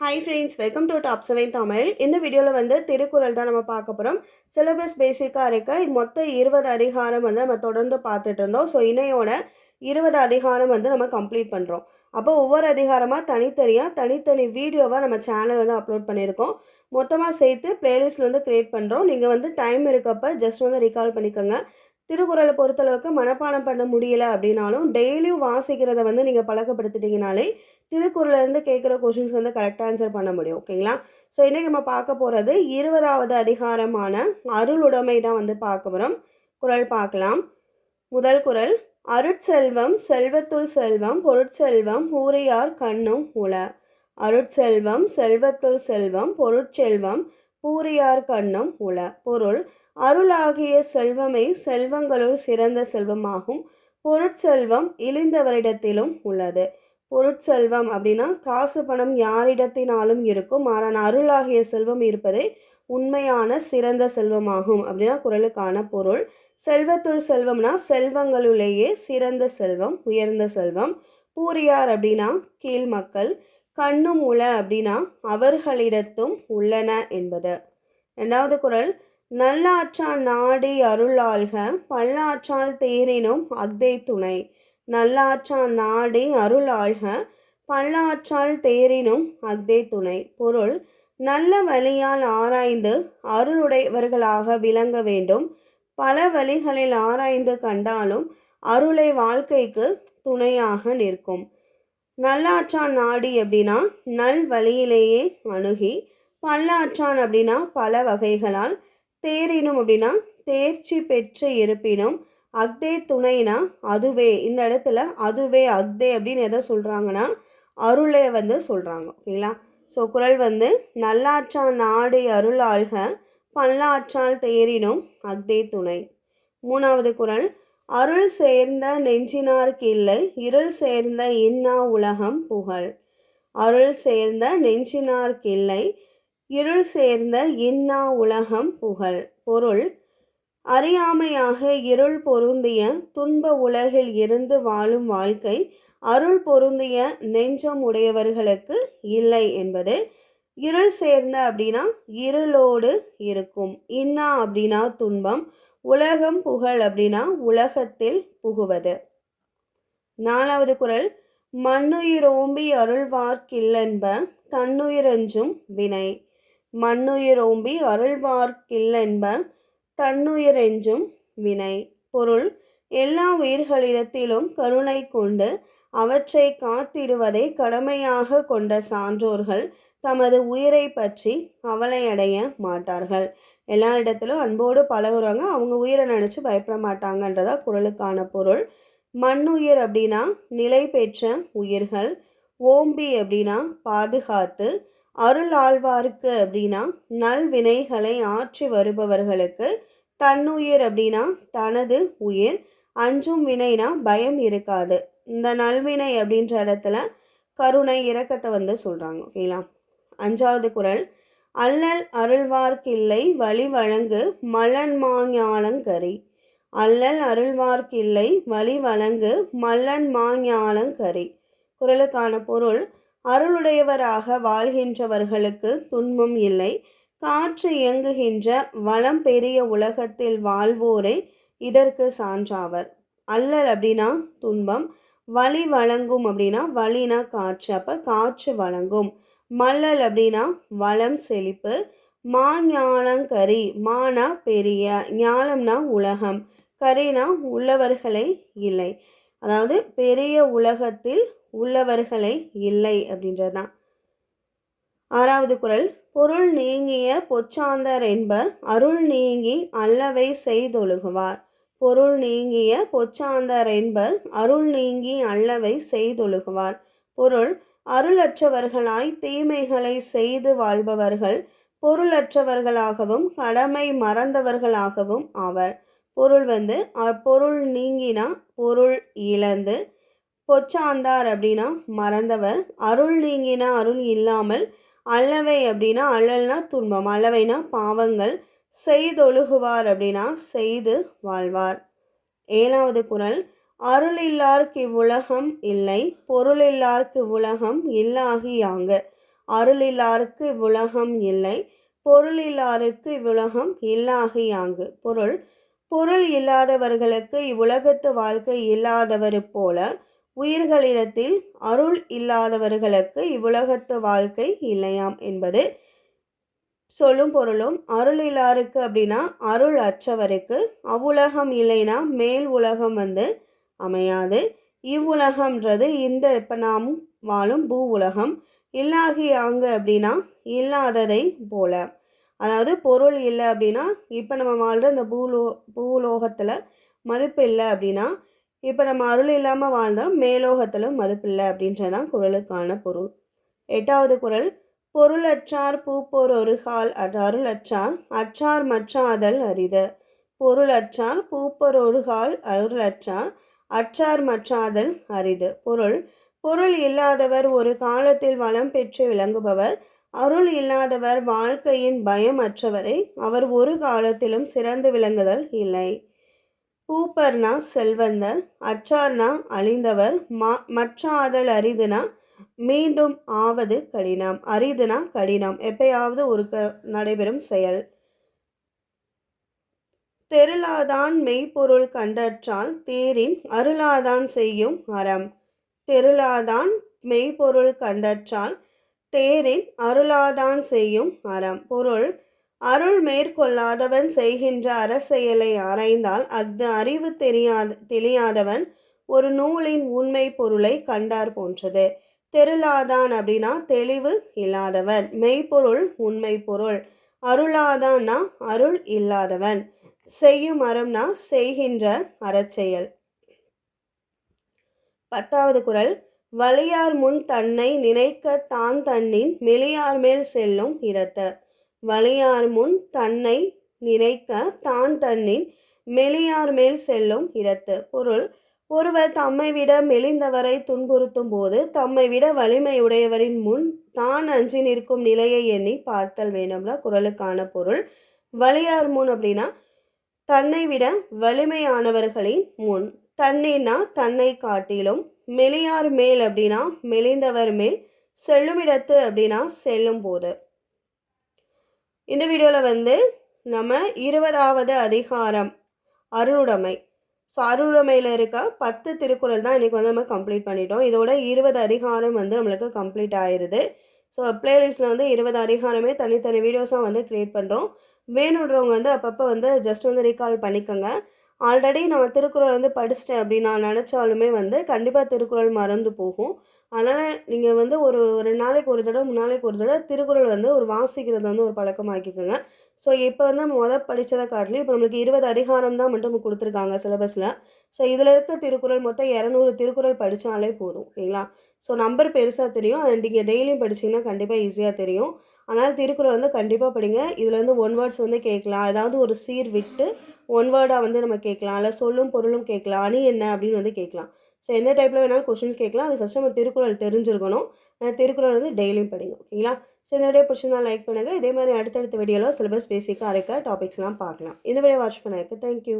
Hi friends welcome to top seven Tamil இந்த வீடியோவில் வந்து திருக்குறள் தான் நம்ம பார்க்க போகிறோம் சிலபஸ் பேசிக்காக இருக்க மொத்த இருபது அதிகாரம் வந்து நம்ம தொடர்ந்து பார்த்துட்டு இருந்தோம். ஸோ இணையோட இருபது அதிகாரம் வந்து நம்ம கம்ப்ளீட் பண்ணுறோம் அப்போ ஒவ்வொரு அதிகாரமாக தனித்தனியாக தனித்தனி வீடியோவாக நம்ம சேனல் வந்து அப்லோட் பண்ணியிருக்கோம். மொத்தமாக சேர்த்து பிளேலிஸ்ட்டில் வந்து க்ரியேட் பண்ணுறோம் நீங்கள் வந்து டைம் இருக்கப்போ ஜஸ்ட் வந்து ரிகால் பண்ணிக்கோங்க. திருக்குறளை பொறுத்தளவுக்கு மனப்பாடம் பண்ண முடியல அப்படின்னாலும் டெய்லியும் வாசிக்கிறத வந்து நீங்கள் பழக்கப்படுத்திட்டீங்கனாலே திருக்குறள்லேருந்து கேட்குற கொஷின்ஸ் வந்து கரெக்டாக ஆன்சர் பண்ண முடியும். ஓகேங்களா ஸோ இன்றைக்கி நம்ம பார்க்க போகிறது இருபதாவது அதிகாரமான அருளுடைமை தான் வந்து பார்க்க போகிறோம் குறள் பார்க்கலாம். முதல் குறள் அருட்செல்வம் செல்வத்துள் செல்வம் பொருட்செல்வம் ஊரையார் கண்ணும் உள. அருட்செல்வம் செல்வத்துள் செல்வம் பொருட்செல்வம் பூரியார் கண்ணும் உள. பொருள் அருளாகிய செல்வமே செல்வங்களுள் சிறந்த செல்வமாகும். பொருட்செல்வம் இழிந்தவரிடத்திலும் உள்ளது. பொருட்செல்வம் அப்படின்னா காசு பணம் யாரிடத்தினாலும் இருக்கும். ஆனால் அருளாகிய செல்வம் இருப்பதே உண்மையான சிறந்த செல்வமாகும் அப்படின்னா குரலுக்கான பொருள். செல்வத்துள் செல்வம்னா செல்வங்களுள்ளேயே சிறந்த செல்வம் உயர்ந்த செல்வம். பூரியார் அப்படின்னா கீழ் மக்கள் கண்ணும் உள அப்படின்னா அவர்களிடத்தும் உள்ளன என்பது. ரெண்டாவது குரல் நல்லாற்றான் நாடி அருளாள்க பல்லாற்றால் தேரினும் அக்தை துணை. நல்லாற்றான் நாடி அருளாழ்க பல்லாற்றால் தேரினும் அக்தே துணை. பொருள் நல்ல வழியால் ஆராய்ந்து அருளுடையவர்களாக விளங்க வேண்டும். பல வழிகளில் ஆராய்ந்து கண்டாலும் அருளை வாழ்க்கைக்கு துணையாக நிற்கும். நல்லாற்றான் நாடி அப்படின்னா நல் வழியிலேயே அணுகி பல்லாற்றான் அப்படின்னா பல வகைகளால் தேரினும் அப்படின்னா தேர்ச்சி பெற்று இருப்பினும் அக்தே துணைனா அதுவே. இந்த இடத்துல அதுவே அக்தே அப்படின்னு எதை சொல்கிறாங்கன்னா அருளை வந்து சொல்கிறாங்க ஓகேங்களா? ஸோ குரல் வந்து நல்லாற்றான் நாடு அருளாள்க பல்லாற்றால் தேரினும் அக்தே துணை. மூணாவது குரல் அருள் சேர்ந்த நெஞ்சினார்க்கு இல்லை இருள் சேர்ந்த இன்னா உலகம் புகழ். அருள் சேர்ந்த நெஞ்சினார்க்கு இல்லை இருள் சேர்ந்த இன்னா உலகம் புகழ். பொருள் அறியாமையாக இருள் பொருந்திய துன்ப உலகில் இருந்து வாழும் வாழ்க்கை அருள் பொருந்திய நெஞ்சம் உடையவர்களுக்கு இல்லை என்பது இருள் சேர்ந்த அப்படின்னா இருளோடு இருக்கும். இன்னா அப்படின்னா துன்பம் உலகம் புகழ் அப்படின்னா உலகத்தில் புகுவது. நாலாவது குரல் மண்ணுயிரோம்பி அருள்வார்க்கில்லென்ப தன்னுயிரஞ்சும் வினை. மண்ணுயிரோம்பி அருள்வார்க்கில்லென்ப தன்னுயிரெஞ்சும் வினை. பொருள் எல்லா உயிர்களிடத்திலும் கருணை கொண்டு அவற்றை காத்திடுவதை கடமையாக கொண்ட சான்றோர்கள் தமது உயிரை பற்றி கவலையடைய மாட்டார்கள். எல்லாரிடத்திலும் அன்போடு பழகுறாங்க அவங்க உயிரை நினச்சி பயப்பட மாட்டாங்கன்றதா குரலுக்கான பொருள். மண்ணுயிர் அப்படின்னா நிலை பெற்ற உயிர்கள். ஓம்பி அப்படின்னா பாதுகாத்து அருள் ஆழ்வாருக்கு அப்படின்னா நல்வினைகளை ஆற்றி வருபவர்களுக்கு தன்னுயிர் அப்படின்னா தனது உயிர் அஞ்சும் வினைனா பயம் இருக்காது. இந்த நல்வினை அப்படின்ற இடத்துல கருணை இரக்கத்தை வந்து சொல்கிறாங்க ஓகேங்களா அஞ்சாவது குரல் அல்லல் அருள்வார்க்கில்லை வழி வழங்கு மலன் மாஞாலங்கரி அல்லல் அருள்வார்க்கில்லை வழி வழங்கு மல்லன் மாஞாலங்கரி குரலுக்கான பொருள் அருளுடையவராக வாழ்கின்றவர்களுக்கு துன்பம் இல்லை. காற்று இயங்குகின்ற வளம் பெரிய உலகத்தில் வாழ்வோரை இதற்கு சான்றாவர். அல்லல் அப்படின்னா துன்பம். வழி வழங்கும் அப்படின்னா வழினா காற்று. அப்போ காற்று வழங்கும். மல்லல் அப்படின்னா வளம் செழிப்பு. மா ஞானங்கரி மானா பெரிய ஞானம்னா உலகம். கரினா உள்ளவர்களை இல்லை. அதாவது பெரிய உலகத்தில் உள்ளவர்களை இல்லை அப்படின்றது தான் ஆறாவது குரல் பொருள் நீங்கிய பொச்சாந்தர் என்பர் அருள் நீங்கி அல்லவை செய்தொழுகுவார். பொருள் நீங்கிய பொச்சாந்தர் என்பர் அருள் நீங்கி அல்லவை செய்தொழுகுவார். பொருள் அருளற்றவர்களாய் தீமைகளை செய்து வாழ்பவர்கள் பொருளற்றவர்களாகவும் கடமை மறந்தவர்களாகவும் ஆவர். பொருள் வந்து பொருள் நீங்கினா பொருள் இழந்து பொச்சாந்தார் அப்படின்னா மறந்தவர். அருள் நீங்கினா அருள் இல்லாமல் அல்லவை அப்படின்னா அல்லல்னா துன்பம் அல்லவைனா பாவங்கள். செய்தொழுகுவார் அப்படின்னா செய்து வாழ்வார். ஏழாவது குரல் அருள் இல்லார்க்கு இவ்வுலகம் இல்லை பொருள் இல்லார்க்கு உலகம் இல்லாகியாங்க அருள் அருளில்லாருக்கு இவ்வுலகம் இல்லை பொருள் இல்லாருக்கு இவ்வுலகம் இல்லாகியாங்கு பொருள் பொருள் இல்லாதவர்களுக்கு இவ்வுலகத்து வாழ்க்கை இல்லாதவர் போல உயிர்களிடத்தில் அருள் இல்லாதவர்களுக்கு இவ்வுலகத்து வாழ்க்கை இல்லையாம் என்பது சொல்லும் பொருளும். அருள் இல்லாருக்கு அப்படின்னா அருள் அற்றவருக்கு அவ்வுலகம் இல்லைன்னா மேல் உலகம் வந்து அமையாது. இவ்வுலகம்ன்றது இந்த இப்போ நாம் வாழும் பூ உலகம். இல்லாகி அங்கு அப்படின்னா இல்லாததை போல. அதாவது பொருள் இல்லை அப்படின்னா இப்போ நம்ம வாழ்கிற இந்த பூலோ பூலோகத்தில் மதிப்பு இல்லை அப்படின்னா இப்போ நம்ம அருள் இல்லாமல் வாழ்ந்தால் மேலோகத்திலும் மதிப்பில்லை அப்படின்றது அப்படின்றதான் குரலுக்கான பொருள். எட்டாவது குரல் பொருளற்றார் பூப்போர் ஒரு கால் அருளற்றார் அற்றார் மற்றாதல் அரித. பொருளற்றார் பூப்போர் ஒரு கால் அருளற்றார் அற்றார் மற்றாதல் அரிது. பொருள் பொருள் இல்லாதவர் ஒரு காலத்தில் வளம் பெற்று விளங்குபவர். அருள் இல்லாதவர் வாழ்க்கையின் பயம் அற்றவரை அவர் ஒரு காலத்திலும் சிறந்து விளங்குதல் இல்லை. பூப்பர்னா செல்வந்தர் அற்றார்னா அழிந்தவர் மா மற்ற ஆதல் அரிதுனா மீண்டும் ஆவது கடினம் அரிதுனா கடினம். எப்பயாவது ஒரு க நடைபெறும் செயல். தெருளாதான் மெய்ப்பொருள் கண்டற்றால் தேரின் அருளாதான் செய்யும் அறம். தெருளாதான் மெய்ப்பொருள் கண்டற்றால் தேரின் அருளாதான் செய்யும் அறம். பொருள் அருள் மேற்கொள்ளாதவன் செய்கின்ற அறச்செயலை ஆராய்ந்தால் அஃது அறிவு தெரியாத தெரியாதவன் ஒரு நூலின் உண்மை பொருளை கண்டார் போன்றது. தெருளாதான் அப்படின்னா தெளிவு இல்லாதவன். மெய்ப்பொருள் உண்மை பொருள். அருளாதான்னா அருள் இல்லாதவன். செய்யும் அறம்னா செய்கின்ற அறச்செயல். பத்தாவது குரல். வலியார் முன் தன்னை நினைக்க தான் தன்னின் மெலியார் மேல் செல்லும் இடத்த. வலியார் முன் தன்னை நினைக்க தான் தன்னின் மெலியார் மேல் செல்லும் இடத்து. பொருள் ஒருவர் தம்மை விட மெலிந்தவரை துன்புறுத்தும் போது தம்மை விட வலிமையுடையவரின் முன் தான் அஞ்சி நிற்கும் நிலையை எண்ணி பார்த்தல் வேணும்னா குரலுக்கான பொருள். வலியார் முன் அப்படின்னா தன்னை விட வலிமையானவர்களின் முன். தன்னின்னா தன்னை காட்டிலும் மெலியார் மேல் அப்படின்னா மெலிந்தவர் மேல் செல்லுமிடத்து அப்படின்னா செல்லும் போது. இந்த வீடியோவில் வந்து நம்ம இருபதாவது அதிகாரம் அருளுடைமை. ஸோ அருளுடைமையில் இருக்க பத்து திருக்குறள் தான் இன்றைக்கி வந்து நம்ம கம்ப்ளீட் பண்ணிட்டோம். இதோட இருபது அதிகாரம் வந்து நம்மளுக்கு கம்ப்ளீட் ஆயிடுது ஸோ ப்ளேலிஸ்ட்டில் வந்து இருபது அதிகாரமே தனித்தனி வீடியோஸாக வந்து க்ரியேட் பண்ணுறோம் வேணுன்றவங்க வந்து அப்பப்போ வந்து ஜஸ்ட் வந்து ரீகால் பண்ணிக்கோங்க. ஆல்ரெடி நம்ம திருக்குறள் வந்து படிச்சிட்டேன் அப்படின்னு நான் நினச்சாலுமே வந்து கண்டிப்பாக திருக்குறள் மறந்து போகும். அதனால் நீங்கள் வந்து ஒரு ரெண்டு நாளைக்கு ஒரு தடவை மூணு நாளைக்கு ஒரு தடவை திருக்குறள் வந்து ஒரு வாசிக்கிறது வந்து ஒரு பழக்கமாக்கிக்கோங்க. ஸோ இப்போ வந்து நம்ம முதல் படித்ததை காட்டிலும் இப்போ நம்மளுக்கு இருபது அதிகாரம் தான் மட்டும் கொடுத்துருக்காங்க சிலபஸில் ஸோ இதில் இருக்க திருக்குறள் மொத்தம் இரநூறு திருக்குறள் படித்தாலே போதும் ஓகேங்களா ஸோ நம்பர் பெருசாக தெரியும். அதை நீங்கள் டெய்லியும் படிச்சிங்கன்னா கண்டிப்பாக ஈஸியாக தெரியும். அதனால் திருக்குறள் வந்து கண்டிப்பாக படிங்க. இதில் வந்து ஒன் வேர்ட்ஸ் வந்து கேட்கலாம். ஏதாவது ஒரு சீர் விட்டு ஒன் வேர்டாக வந்து நம்ம கேட்கலாம். இல்லை சொல்லும் பொருளும் கேட்கலாம். அணி என்ன அப்படின்னு வந்து கேட்கலாம். ஸோ எந்த டைப்பில் வேணாலும் கொஷின்ஸ் கேட்கலாம். அது ஃபஸ்ட்டு நம்ம திருக்குறள் தெரிஞ்சிருக்கணும். திருக்குறள் வந்து டெய்லியும் படிங்க ஓகேங்களா ஸோ இந்த வீடியோ பிடிச்சிருந்தா லைக் பண்ணுங்கள் இதே மாதிரி அடுத்தடுத்த வீடியோவில் சிலபஸ் பேசிக்காக இருக்க. டாபிக்ஸ்லாம் பார்க்கலாம். இந்த வீடியோ வாட்ச் பண்ணதுக்கு தேங்க்யூ